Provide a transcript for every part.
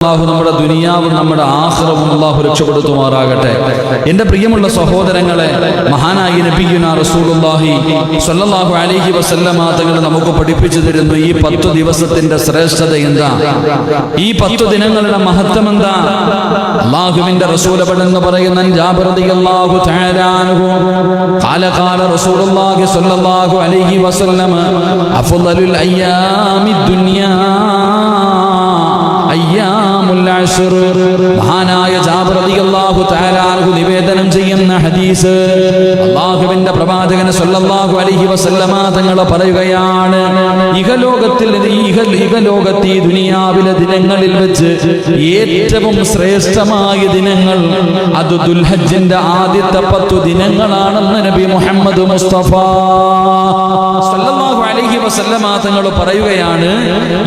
അള്ളാഹു നമ്മുടെ ദുനിയാവും നമ്മുടെ ആഹ്റവും അള്ളാഹു രക്ഷപ്പെടുത്തുമാറാകട്ടെ. എന്റെ പ്രിയമുള്ള സഹോദരങ്ങളെ മഹാനായ നബിയുന റസൂലുല്ലാഹി സല്ലല്ലാഹു അലൈഹി വസല്ലമ തങ്ങൾ നമുക്ക് പഠിപ്പിച്ചു തരുന്നു ഈ പത്ത് ദിവസത്തിന്റെ ശ്രേഷ്ഠത എന്താ? ഈ പത്ത് ദിനങ്ങളുടെ മഹത്വം എന്താ? അള്ളാഹുവിന്റെ റസൂലബൻ എന്ന് പറയുന്ന ജാബിറദിയല്ലാഹു തആലാഹു ഖാല ഖാല റസൂലുല്ലാഹി സല്ലല്ലാഹു അലൈഹി വസല്ലമ അഫ്ളലുൽ അയ്യാമിദ് ദുനിയാ മഹാനായ ജാബ്രതിയല്ലാഹു തആല നിവേദനം ചെയ്യുന്ന ഹദീസ് അള്ളാഹുവിന്റെ പ്രവാചകൻ സല്ലല്ലാഹു അലൈഹി വസല്ലമ തങ്ങൾ പറയുകയാണ് ഇഹലോകത്തിൽ ഇഹ ഇഹലോകത്ത് ഈ ദുനിയാവിലെ ദിനങ്ങളിൽ വെച്ച് ഏറ്റവും ശ്രേഷ്ഠമായ ദിനങ്ങൾ അത് ദുൽഹജ്ജിന്റെ ആദ്യത്തെ പത്തു ദിനങ്ങളാണെന്ന് നബി മുഹമ്മദ് മുസ്തഫ സല്ലല്ലാഹു അലൈഹി വസല്ലമ തങ്ങൾ പറയുകയാണ്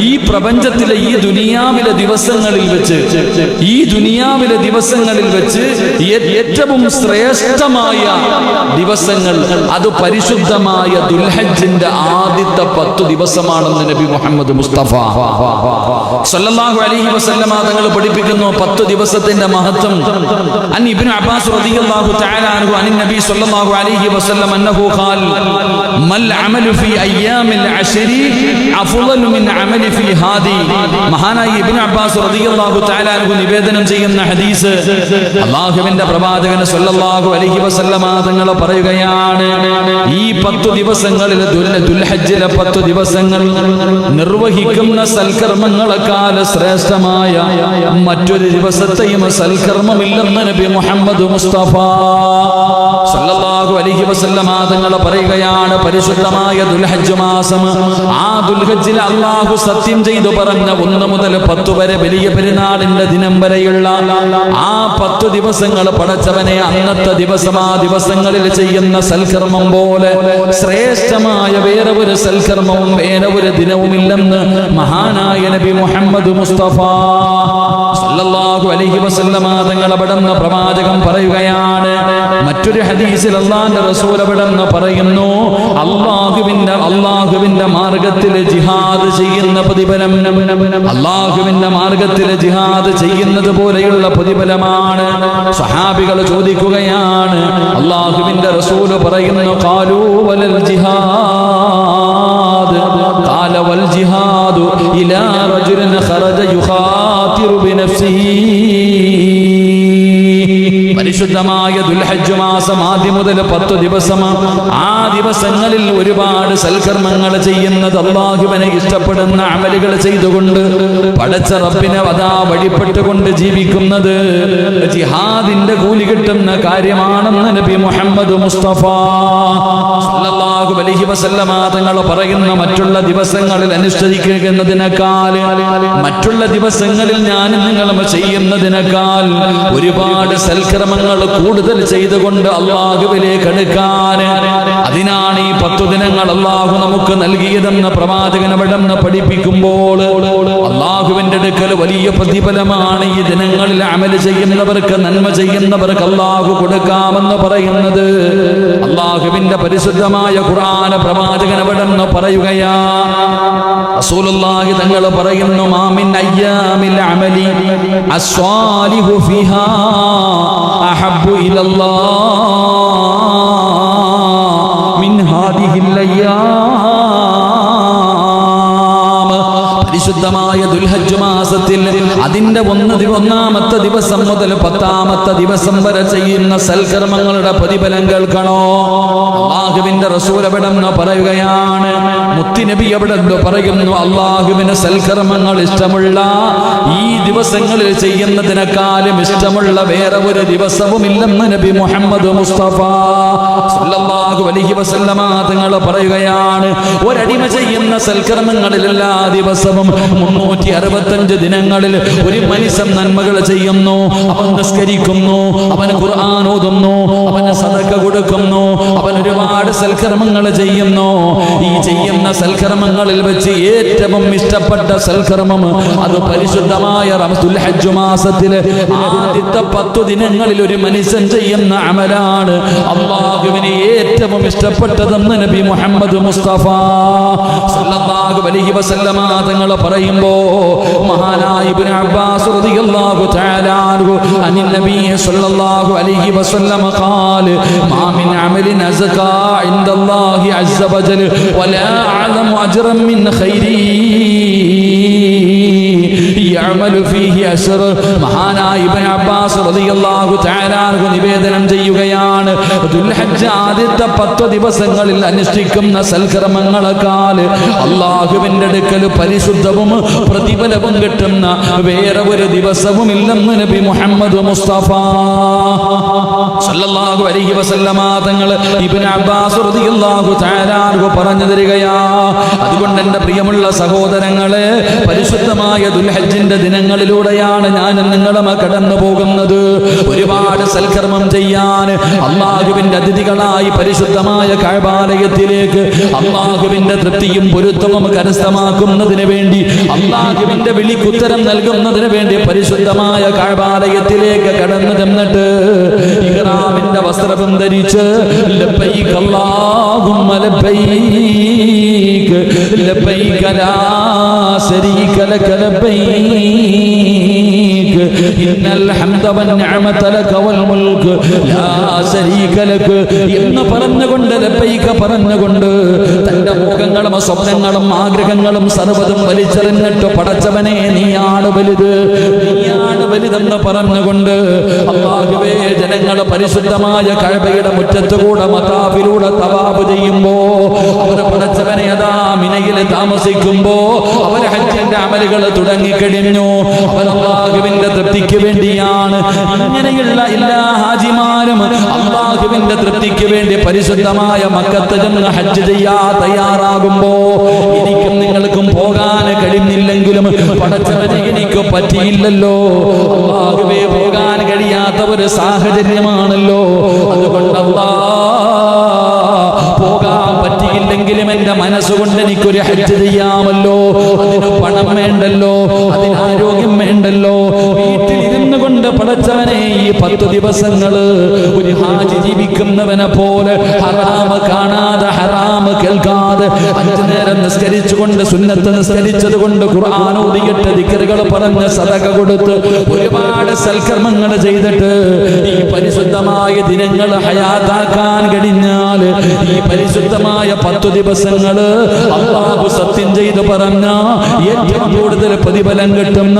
ഈ പ്രപഞ്ചത്തിലെ ഈ ദുനിയാവിലെ ദിവസങ്ങളിൽ വെച്ച് ഈ ദുനിയാവിലെ ദിവസങ്ങളിൽ വെച്ച് ഏറ്റവും ശ്രേഷ്ഠമായ ദിവസങ്ങൾ അത് പരിശുദ്ധമായ ദുൽഹജിന്റെ ആദ്യത്തെ പത്ത് ദിവസമാണെന്ന് നബി മുഹമ്മദ് മുസ്തഫ. സല്ലല്ലാഹു അലൈഹി വസല്ലമ തങ്ങൾ പഠിപ്പിക്കുന്നു പത്ത് ദിവസത്തിന്റെ മഹത്വം. അൻ ഇബ്നു അബ്ബാസ് റളിയല്ലാഹു തആല അൻഹു അൻ നബി സല്ലല്ലാഹു അലൈഹി വസല്ലം അന്നഹു ഖാൽ മൽ അമലു ഫീ അയ്യാമിൽ അശ്രി അഫ്ളലു മിൻ അമലി ഫീ ഹാദി. മഹാനായ ഇബ്നു അബ്ബാസ് റളിയല്ലാഹു തആല അൻഹു നിവേദനം ചെയ്യുന്ന ഹദീസ് അള്ളാഹുവിന്റെ പ്രവാചകൻ സല്ലല്ലാഹു അലൈഹി വസല്ലമ തങ്ങൾ പറയുകയാണ് ഈ പത്ത് ദിവസങ്ങളിൽ ദുൽ- ദുൽഹജ്ജിലെ പത്ത് ദിവസങ്ങൾ നിർവഹിക്കുന്ന സൽക്കർമ്മങ്ങളെക്കാൾ ശ്രേഷ്ഠമായ മറ്റൊരു ദിവസത്തെയും സൽക്കർമ്മമില്ലെന്ന് നബി മുഹമ്മദ് മുസ്തഫ സല്ലല്ലാഹു അലൈഹി വസല്ലമ തങ്ങൾ പറയുകയാണ്. പരിശുദ്ധമായ ദുൽഹജ്ജ് മാസം ആ ദുൽഹജ്ജിൽ അള്ളാഹു സത്യം ചെയ്തു പറഞ്ഞ ഒന്ന് മുതൽ പത്ത് വരെ വലിയ പെരുന്നാളിന്റെ ദിനം വരെയുള്ള ആ പത്തു ദിവസങ്ങൾ പടച്ചവനെ അന്നത്തെ ദിവസം ആ ദിവസങ്ങളിൽ ചെയ്യുന്ന സൽക്കർമ്മം പോലെ ശ്രേഷ്ഠമായ വേറെ ഒരു സൽക്കർമ്മവും വേറെ ഒരു ദിനവുമില്ലെന്ന് മഹാനായ നബി മുഹമ്മദ് മുസ്തഫ സല്ലല്ലാഹു അലൈഹി വസല്ലമ തങ്ങൾ അവിടുന്ന് പ്രവാചകം പറയുകയാണ്. മറ്റൊരു ഹദീസിൽ അള്ളാന്റെ റസൂൽ അവിടുന്ന് പറയുന്നു അള്ളാഹുവിന്റെ അള്ളാഹുവിന്റെ മാർഗത്തിൽ ജിഹാദ് ചെയ്യുന്ന പ്രതിഫലം അള്ളാഹുവിന്റെ മാർഗത്തിൽ ജിഹാദ് ചെയ്യുന്നത് പോലെയുള്ള പ്രതിഫലമാണ്. സഹാബികൾ ചോദിക്കുകയാണ് അള്ളാഹുവിന്റെ റസൂൽ പറയുന്നു കാലൂ ജിഹാദ് കാലവൽ ജിഹാദു ഇലാ يخاطر വിശുദ്ധമായ ദുൽഹജ് മാസം ആദ്യം മുതൽ പത്തു ദിവസം. ആ ദിവസങ്ങളിൽ ഒരുപാട് സൽക്കർമ്മങ്ങൾ ചെയ്യുന്നത് അള്ളാഹുവിനെ ഇഷ്ടപ്പെടുന്ന അമലുകൾ ചെയ്തുകൊണ്ട് പടച്ച റബ്ബിനെ വധാ വഴിപ്പെട്ടുകൊണ്ട് ജീവിക്കുന്നത് ജിഹാദിന്റെ കൂലി കിട്ടുന്ന കാര്യമാണെന്ന് നബി മുഹമ്മദ് മുസ്തഫ സല്ലല്ലാഹു അലൈഹി വസല്ലമ തങ്ങൾ പറയുന്ന മറ്റുള്ള ദിവസങ്ങളിൽ അനുഷ്ഠിക്കുന്നതിനേക്കാൾ മറ്റുള്ള ദിവസങ്ങളിൽ ഞാൻ നിങ്ങൾ ചെയ്യുന്നതിനേക്കാൾ ഒരുപാട് സൽക്രമങ്ങൾ കൂടുതൽ ചെയ്തുകൊണ്ട് അള്ളാഹുവിലേക്ക് അടുക്കാൻ. അതിനാണ് ഈ പത്തു ദിനങ്ങൾ അള്ളാഹു നമുക്ക് നൽകിയതെന്ന് പ്രവാചകൻ അവിടെ പഠിപ്പിക്കുമ്പോൾ അള്ളാഹുവിന്റെ അടുക്കൽ വലിയ പ്രതിഫലമാണ് ഈ ദിനങ്ങളിൽ അമൽ ചെയ്യുന്നവർക്ക് നന്മ ചെയ്യുന്നവർക്ക് അള്ളാഹു കൊടുക്കാമെന്ന് പറയുന്നത്. അള്ളാഹുവിന്റെ പരിശുദ്ധമായ ഖുർആന പ്രവാചകൻ അവിടെ പറയുകയാ റസൂലുള്ളാഹി തങ്ങൾ പറയുന്നു മാമിൻ അയ്യാമിൽ അമലി അസ്വാലിഹു ഫിഹാ അഹബ്ബു ഇലല്ലാഹ് ഹാദിഹിൽ അയ്യാം പരിശുദ്ധമായ ദുൽഹജ്ജ് മാസത്തിൽ അതിന്റെ ഒന്ന് ഒന്നാമത്തെ ദിവസം മുതൽ പത്താമത്തെ ദിവസം വരെ ചെയ്യുന്ന സൽക്കർമ്മങ്ങളുടെ പ്രതിഫലം കേൾക്കണോ? അള്ളാഹുവിന്റെ നിന്ന് പറയുകയാണ്? മുത്തിനബി എവിടെ പറയുന്നു? അള്ളാഹുവിന് സൽക്കർമ്മങ്ങൾ ഇഷ്ടമുള്ള ഈ ദിവസങ്ങളിൽ ചെയ്യുന്നതിനേക്കാളും ഇഷ്ടമുള്ള വേറെ ഒരു ദിവസവും ഇല്ലെന്ന് നബി മുഹമ്മദ് മുസ്തഫ സല്ലല്ലാഹു അലൈഹി വസല്ലമ തങ്ങൾ പറയുകയാണ്. ഒരടിമ ചെയ്യുന്ന സൽക്കർമ്മങ്ങളിൽ എല്ലാ ദിവസവും മുന്നൂറ്റി അറുപത്തഞ്ച് ദിനങ്ങളിൽ ഒരു മനുഷ്യൻ നന്മകൾ ചെയ്യുന്നു അവൻ നിസ്കരിക്കുന്നു അവൻ ഖുർആൻ ഓതുന്നു അവന് സദക്ക കൊടുക്കുന്നു അവൻ ഒരുപാട് സൽക്കർമ്മങ്ങൾ ചെയ്യുന്നു. ഈ ചെയ്യുന്ന സൽക്കർമ്മങ്ങളിൽ വെച്ച് ഏറ്റവും ഇഷ്ടപ്പെട്ട സൽക്കർമ്മം അത് പരിശുദ്ധമായ റമദുൽ ഹജ്ജ് മാസത്തിലെ ആദ്യത്തെ പത്തു ദിനങ്ങളിൽ ഒരു മനുഷ്യൻ ചെയ്യുന്ന അമലാണ്. അള്ളാഹുവിന് ഏറ്റവും ഇഷ്ടപ്പെട്ടതെന്ന് നബി മുഹമ്മദ് മുസ്തഫ സല്ലല്ലാഹു അലൈഹി വസല്ലമ തങ്ങൾ പറയുമ്പോ മഹാനായ ഇബ്നു അബ്ബാസ് റളിയല്ലാഹു തആല അൻഹു അനിൻ നബി സല്ലല്ലാഹു അലൈഹി വസല്ലം قال ما من عمل أزكى عند الله عز وجل ولا أعظم أجرا من خيره ഫീഹി അശർ മഹാനായ ഇബ്നു അബ്ബാസ് നിവേദനം ചെയ്യുകയാണ്. ദുൽഹജ്ജ് ആദ്യത്തെ പത്ത് ദിവസങ്ങളിൽ അനുഷ്ഠിക്കുന്ന സൽക്രമങ്ങളെക്കാൾ അള്ളാഹുവിന്റെ അടുക്കൽ പരിശുദ്ധവും പ്രതിഫലവും കിട്ടുന്ന വേറെ ഒരു ദിവസവും ഇല്ലെന്ന് നബി മുഹമ്മദ് മുസ്തഫ. സല്ലല്ലാഹു അലൈഹി വസല്ലമ തങ്ങൾ ഇബ്നു അബ്ബാസ് പറഞ്ഞു തരികയാ. അതുകൊണ്ട് എന്റെ പ്രിയമുള്ള സഹോദരങ്ങളെ പരിശുദ്ധമായ ദുൽഹജ്ജ് ദുൽഹജ്ജിന്റെ ദിനങ്ങളിലൂടെയാണ് ഞാൻ നിങ്ങളും കടന്നു പോകുന്നത്. ഒരുപാട് സൽക്കർമ്മം ചെയ്യാൻ അള്ളാഹുവിന്റെ അതിഥികളായി പരിശുദ്ധമായ കഴബാലയത്തിലേക്ക് അള്ളാഹുവിന്റെ തൃപ്തിയും പൊരുത്തവും കരസ്ഥമാക്കുന്നതിന് വേണ്ടി അള്ളാഹുവിന്റെ വിളിക്കുത്തരം നൽകുന്നതിന് വേണ്ടി പരിശുദ്ധമായ കഴബാലയത്തിലേക്ക് കടന്നു ചെന്നിട്ട് ഇഹ്റാമിന്റെ വസ്ത്രം ധരിച്ച് ലബ്ബൈക അല്ലാഹുമ്മ ലബ്ബൈക ലബ്ബൈക ലാ ശരീക ലക ലബ്ബൈക എന്ന് പറഞ്ഞുകൊണ്ട് ലബൈക പറഞ്ഞുകൊണ്ട് തന്റെ മുഖങ്ങളും സ്വപ്നങ്ങളും ആഗ്രഹങ്ങളും സർവതും വലിച്ചെറിഞ്ഞിട്ട് പടച്ചവനെ നീയാണ് വലുത്. നീയാണ് വലുതെന്ന് പറഞ്ഞുകൊണ്ട് അള്ളാഹുവേ ജനങ്ങൾ പരിശുദ്ധമായ കഴബയുടെ മുറ്റത്തുകൂടെ മതാബിലൂടെ തവാബ് ചെയ്യുമ്പോ അവരെ പടച്ചവനെ അതാ മിനയിൽ താമസിക്കുമ്പോ അവരെ ഹജ്ജിന്റെ അമലുകൾ തുടങ്ങിക്കഴിഞ്ഞു. അവർ അള്ളാഹുവിന്റെ തൃപ്തിക്ക് വേണ്ടിയാണ്. ഇങ്ങനെയുള്ള എല്ലാ ഹാജിമാരും അള്ളാഹുവിന്റെ തൃപ്തിക്ക് വേണ്ടി പരിശുദ്ധമായ മക്കത്ത് ചെന്ന് ഹജ്ജ് ചെയ്യാ തയ്യാറാകുമ്പോ എനിക്കും നിങ്ങൾക്കും പോകാൻ കഴിഞ്ഞില്ലെങ്കിലും പടച്ചവനെ എനിക്ക് പറ്റിയില്ലല്ലോ. അള്ളാഹുവേ പോകാൻ കഴിയാത്ത ഒരു സാഹചര്യമാണല്ലോ. അതുകൊണ്ട് അള്ളാ പോകാൻ പറ്റിയില്ലെങ്കിലും എന്റെ മനസ്സുകൊണ്ട് എനിക്കൊരു ഹജ്ജ് ചെയ്യാമല്ലോ. അതിന് പണം വേണ്ടല്ലോ. പടച്ചവനെ ഈ പത്ത് ദിവസങ്ങൾ ഒരു ഹാജി ജീവിക്കുന്നവനെ പോലെ ഹറാമ് കാണാതെ ഹറാമ് കേൾക്കാതെ അഞ്ചു നേരം നിസ്കരിച്ചുകൊണ്ട് സുന്നത്ത് നിസ്കരിച്ചത് കൊണ്ട് ഖുർആൻ ഓതിയിട്ട് പറഞ്ഞ് സതക കൊടുത്ത് ഒരുപാട് സൽക്കർമ്മങ്ങൾ ചെയ്തിട്ട് ഈ പരിശുദ്ധമായ ദിനങ്ങൾ ഹയാതാക്കാൻ കഴിഞ്ഞാൽ ഈ പരിശുദ്ധമായ പത്തു ദിവസങ്ങൾ അള്ളാഹു സത്യം ചെയ്ത് പറഞ്ഞ ഏറ്റവും കൂടുതൽ പ്രതിഫലം കിട്ടുന്ന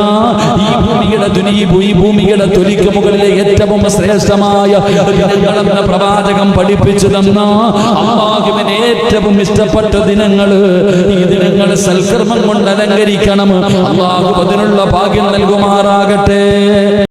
ഈ ഭൂമിയുടെ തുനി ഈ ഭൂമിയുടെ തൊലിക്ക് മുകളിലെ ഏറ്റവും ശ്രേഷ്ഠമായ ദിനങ്ങളെന്ന പ്രവാചകം പഠിപ്പിച്ചു തന്ന അള്ളാഹുവിന് ഏറ്റവും ഇഷ്ടപ്പെട്ട ദിനങ്ങൾ ഈ ദിനങ്ങൾ സൽക്കർമ്മം കൊണ്ട് അലങ്കരിക്കണം. അള്ളാഹു അതിനുള്ള ഭാഗ്യം നൽകുമാറാകട്ടെ.